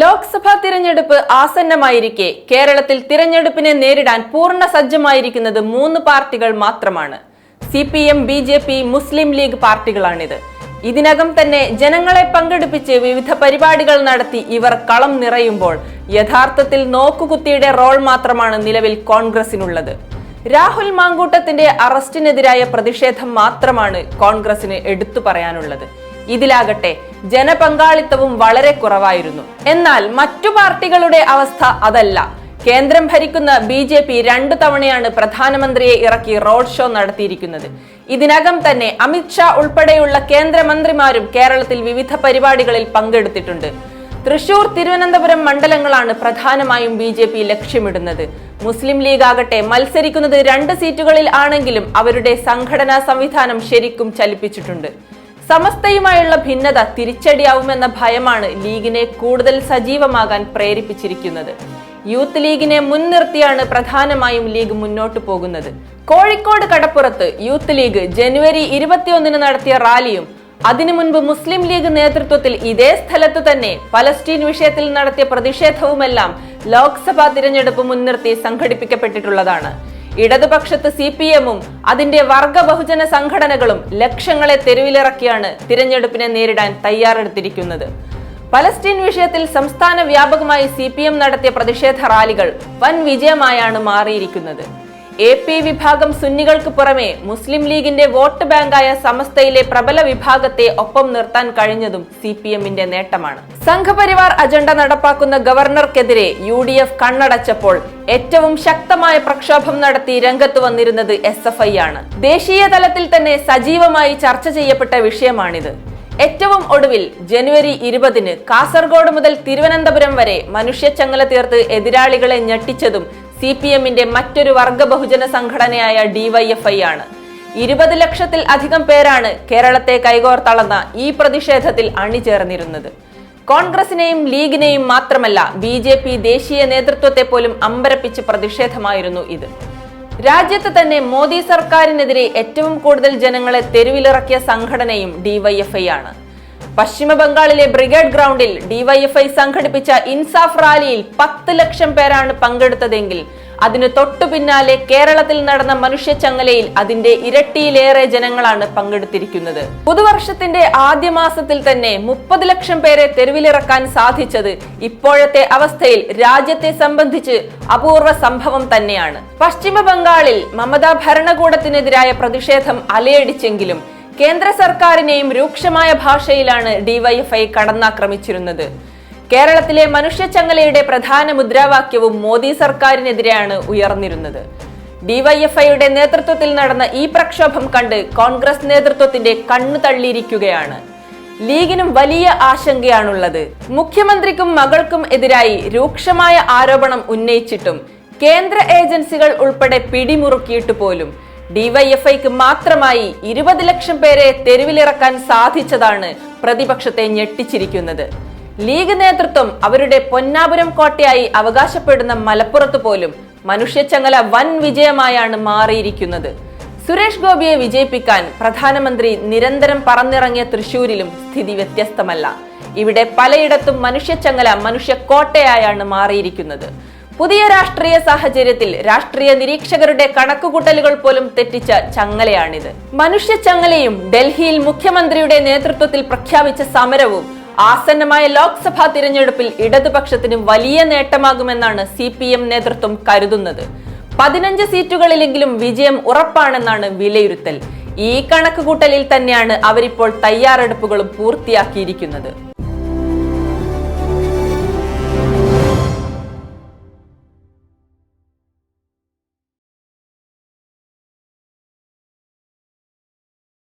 ലോക്സഭാ തിരഞ്ഞെടുപ്പ് ആസന്നമായിരിക്കെ. കേരളത്തിൽ തിരഞ്ഞെടുപ്പിനെ നേരിടാൻ പൂർണ സജ്ജമായിരിക്കുന്നത് മൂന്ന് പാർട്ടികൾ മാത്രമാണ്. C P M B J P Muslim League പാർട്ടികളാണിത്. ഇതിനകം തന്നെ ജനങ്ങളെ പങ്കെടുപ്പിച്ച് വിവിധ പരിപാടികൾ നടത്തി ഇവർ കളം നിറയുമ്പോൾ യഥാർത്ഥത്തിൽ നോക്കുകുത്തിയുടെ റോൾ മാത്രമാണ് നിലവിൽ കോൺഗ്രസിനുള്ളത്. രാഹുൽ മാങ്കൂട്ടത്തിന്റെ അറസ്റ്റിനെതിരായ പ്രതിഷേധം മാത്രമാണ് കോൺഗ്രസിന് എടുത്തു പറയാനുള്ളത്. ഇതിലാകട്ടെ ജനപങ്കാളിത്തവും വളരെ കുറവായിരുന്നു. എന്നാൽ മറ്റു പാർട്ടികളുടെ അവസ്ഥ അതല്ല. കേന്ദ്രം ഭരിക്കുന്ന ബി ജെ പി രണ്ടു തവണയാണ് പ്രധാനമന്ത്രിയെ ഇറക്കി റോഡ് ഷോ നടത്തിയിരിക്കുന്നത്. ഇതിനകം തന്നെ അമിത്ഷാ ഉൾപ്പെടെയുള്ള കേന്ദ്രമന്ത്രിമാരും കേരളത്തിൽ വിവിധ പരിപാടികളിൽ പങ്കെടുത്തിട്ടുണ്ട്. തൃശൂർ തിരുവനന്തപുരം മണ്ഡലങ്ങളാണ് പ്രധാനമായും ബി ജെ പി ലക്ഷ്യമിടുന്നത്. മുസ്ലിം ലീഗ് ആകട്ടെ മത്സരിക്കുന്നത് രണ്ട് സീറ്റുകളിൽ ആണെങ്കിലും അവരുടെ സംഘടനാ സംവിധാനം ശരിക്കും ചലിപ്പിച്ചിട്ടുണ്ട്. സമസ്തയുമായുള്ള ഭിന്നത തിരിച്ചടിയാവുമെന്ന ഭയമാണ് ലീഗിനെ കൂടുതൽ സജീവമാകാൻ പ്രേരിപ്പിച്ചിരിക്കുന്നത്. യൂത്ത് ലീഗിനെ മുൻനിർത്തിയാണ് പ്രധാനമായും ലീഗ് മുന്നോട്ട് പോകുന്നത്. കോഴിക്കോട് കടപ്പുറത്ത് യൂത്ത് ലീഗ് ജനുവരി ഇരുപത്തിയൊന്നിന് നടത്തിയ റാലിയും അതിനു മുൻപ് മുസ്ലിം ലീഗ് നേതൃത്വത്തിൽ ഇതേ സ്ഥലത്തു തന്നെ പലസ്തീൻ വിഷയത്തിൽ നടത്തിയ പ്രതിഷേധവുമെല്ലാം ലോക്സഭാ തിരഞ്ഞെടുപ്പ് മുൻനിർത്തി സംഘടിപ്പിക്കപ്പെട്ടിട്ടുള്ളതാണ്. ഇടതുപക്ഷത്ത് സി പി എമ്മും അതിന്റെ വർഗ ബഹുജന സംഘടനകളും ലക്ഷങ്ങളെ തെരുവിലിറക്കിയാണ് തിരഞ്ഞെടുപ്പിനെ നേരിടാൻ തയ്യാറെടുത്തിരിക്കുന്നത്. പലസ്തീൻ വിഷയത്തിൽ സംസ്ഥാന വ്യാപകമായി സി നടത്തിയ പ്രതിഷേധ റാലികൾ വൻ വിജയമായാണ് മാറിയിരിക്കുന്നത്. എ പി വിഭാഗം സുന്നികൾക്ക് പുറമെ മുസ്ലിം ലീഗിന്റെ വോട്ട് ബാങ്കായ സമസ്തയിലെ പ്രബല വിഭാഗത്തെ ഒപ്പം നിർത്താൻ കഴിഞ്ഞതും സി പി എമ്മിന്റെ നേട്ടമാണ്. സംഘപരിവാർ അജണ്ട നടപ്പാക്കുന്ന ഗവർണർക്കെതിരെ യു ഡി എഫ് കണ്ണടച്ചപ്പോൾ ഏറ്റവും ശക്തമായ പ്രക്ഷോഭം നടത്തി രംഗത്ത് വന്നിരുന്നത് എസ് എഫ് ഐ ആണ്. ദേശീയ തലത്തിൽ തന്നെ സജീവമായി ചർച്ച ചെയ്യപ്പെട്ട വിഷയമാണിത്. ഏറ്റവും ഒടുവിൽ ജനുവരി ഇരുപതിന് കാസർഗോഡ് മുതൽ തിരുവനന്തപുരം വരെ മനുഷ്യച്ചങ്ങല തീർത്ത് എതിരാളികളെ ഞെട്ടിച്ചതും സി പി എമ്മിന്റെ മറ്റൊരു വർഗ ബഹുജന സംഘടനയായ ഡിവൈഎഫ്ഐ ആണ്. ഇരുപത് ലക്ഷത്തിൽ അധികം പേരാണ് കേരളത്തെ കൈകോർത്തളന്ന ഈ പ്രതിഷേധത്തിൽ അണിചേർന്നിരുന്നത്. കോൺഗ്രസിനെയും ലീഗിനെയും മാത്രമല്ല ബി ജെ പി ദേശീയ നേതൃത്വത്തെ പോലും അമ്പരപ്പിച്ച പ്രതിഷേധമായിരുന്നു ഇത്. രാജ്യത്ത് തന്നെ മോദി സർക്കാരിനെതിരെ ഏറ്റവും കൂടുതൽ ജനങ്ങളെ തെരുവിലിറക്കിയ സംഘടനയും ഡിവൈഎഫ്ഐ ആണ്. പശ്ചിമ ബംഗാളിലെ ബ്രിഗേഡ് ഗ്രൗണ്ടിൽ ഡിവൈഎഫ്ഐ സംഘടിപ്പിച്ച ഇൻസാഫ് റാലിയിൽ പത്ത് ലക്ഷം പേരാണ് പങ്കെടുത്തതെങ്കിൽ അതിന് തൊട്ടു പിന്നാലെ കേരളത്തിൽ നടന്ന മനുഷ്യച്ചങ്ങലയിൽ അതിന്റെ ഇരട്ടിയിലേറെ ജനങ്ങളാണ് പങ്കെടുത്തിരിക്കുന്നത്. പുതുവർഷത്തിന്റെ ആദ്യ മാസത്തിൽ തന്നെ മുപ്പത് ലക്ഷം പേരെ തെരുവിലിറക്കാൻ സാധിച്ചത് ഇപ്പോഴത്തെ അവസ്ഥയിൽ രാജ്യത്തെ സംബന്ധിച്ച് അപൂർവ സംഭവം തന്നെയാണ്. പശ്ചിമ ബംഗാളിൽ മമതാ ഭരണകൂടത്തിനെതിരായ പ്രതിഷേധം അലയടിച്ചെങ്കിലും കേന്ദ്ര സർക്കാരിനെയും രൂക്ഷമായ ഭാഷയിലാണ് ഡിവൈഎഫ്ഐ കടന്നാക്രമിച്ചിരുന്നത്. കേരളത്തിലെ മനുഷ്യച്ചങ്ങലയുടെ പ്രധാന മുദ്രാവാക്യവും മോദി സർക്കാരിനെതിരെയാണ് ഉയർന്നിരുന്നത്. ഡിവൈഎഫ്ഐയുടെ നേതൃത്വത്തിൽ നടന്ന ഈ പ്രക്ഷോഭം കണ്ട് കോൺഗ്രസ് നേതൃത്വത്തിന്റെ കണ്ണു തള്ളിയിരിക്കുകയാണ്. ലീഗിനും വലിയ ആശങ്കയാണുള്ളത്. മുഖ്യമന്ത്രിക്കും മകൾക്കും എതിരായി രൂക്ഷമായ ആരോപണം ഉന്നയിച്ചിട്ടും കേന്ദ്ര ഏജൻസികൾ ഉൾപ്പെടെ പിടിമുറുക്കിയിട്ട് പോലും ഡിവൈഎഫ്ഐക്ക് മാത്രമായി ഇരുപത് ലക്ഷം പേരെ തെരുവിലിറക്കാൻ സാധിച്ചതാണ് പ്രതിപക്ഷത്തെ ഞെട്ടിച്ചിരിക്കുന്നത്. ലീഗ് നേതൃത്വം അവരുടെ പൊന്നാപുരം കോട്ടയായി അവകാശപ്പെടുന്ന മലപ്പുറത്ത് പോലും മനുഷ്യച്ചങ്ങല വൻ വിജയമായാണ് മാറിയിരിക്കുന്നത്. സുരേഷ് ഗോപിയെ വിജയിപ്പിക്കാൻ പ്രധാനമന്ത്രി നിരന്തരം പറന്നിറങ്ങിയ തൃശൂരിലും സ്ഥിതി വ്യത്യസ്തമല്ല. ഇവിടെ പലയിടത്തും മനുഷ്യച്ചങ്ങല മനുഷ്യക്കോട്ടയായാണ് മാറിയിരിക്കുന്നത്. പുതിയ രാഷ്ട്രീയ സാഹചര്യത്തിൽ രാഷ്ട്രീയ നിരീക്ഷകരുടെ കണക്കുകൂട്ടലുകൾ പോലും തെറ്റിച്ച ചങ്ങലയാണിത്. മനുഷ്യ ചങ്ങലയും ഡൽഹിയിൽ മുഖ്യമന്ത്രിയുടെ നേതൃത്വത്തിൽ പ്രഖ്യാപിച്ച സമരവും ആസന്നമായ ലോക്സഭാ തിരഞ്ഞെടുപ്പിൽ ഇടതുപക്ഷത്തിന് വലിയ നേട്ടമാകുമെന്നാണ് സി പി എം നേതൃത്വം കരുതുന്നത്. പതിനഞ്ച് സീറ്റുകളിലെങ്കിലും വിജയം ഉറപ്പാണെന്നാണ് വിലയിരുത്തൽ. ഈ കണക്കുകൂട്ടലിൽ തന്നെയാണ് അവരിപ്പോൾ തയ്യാറെടുപ്പുകളും പൂർത്തിയാക്കിയിരിക്കുന്നത്.